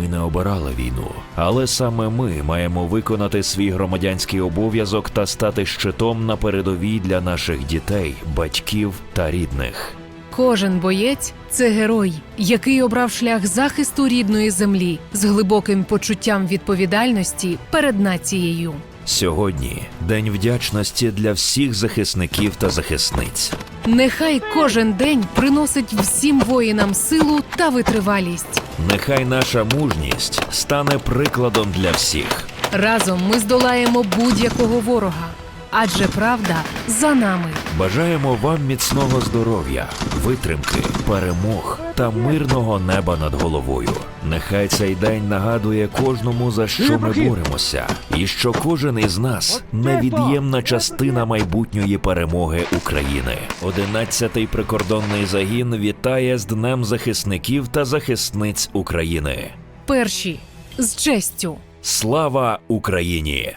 Ми не обирали війну, але саме ми маємо виконати свій громадянський обов'язок та стати щитом на передовій для наших дітей, батьків та рідних. Кожен боєць це герой, який обрав шлях захисту рідної землі з глибоким почуттям відповідальності перед нацією. Сьогодні день вдячності для всіх захисників та захисниць. Нехай кожен день приносить всім воїнам силу та витривалість. Нехай наша мужність стане прикладом для всіх. Разом ми здолаємо будь-якого ворога, адже правда за нами. Бажаємо вам міцного здоров'я, витримки, перемог та мирного неба над головою. Нехай цей день нагадує кожному за що ми боремося, і що кожен із нас невід'ємна частина майбутньої перемоги України. 11-й прикордонний загін вітає з Днем захисників та захисниць України. Перші з честю. Слава Україні!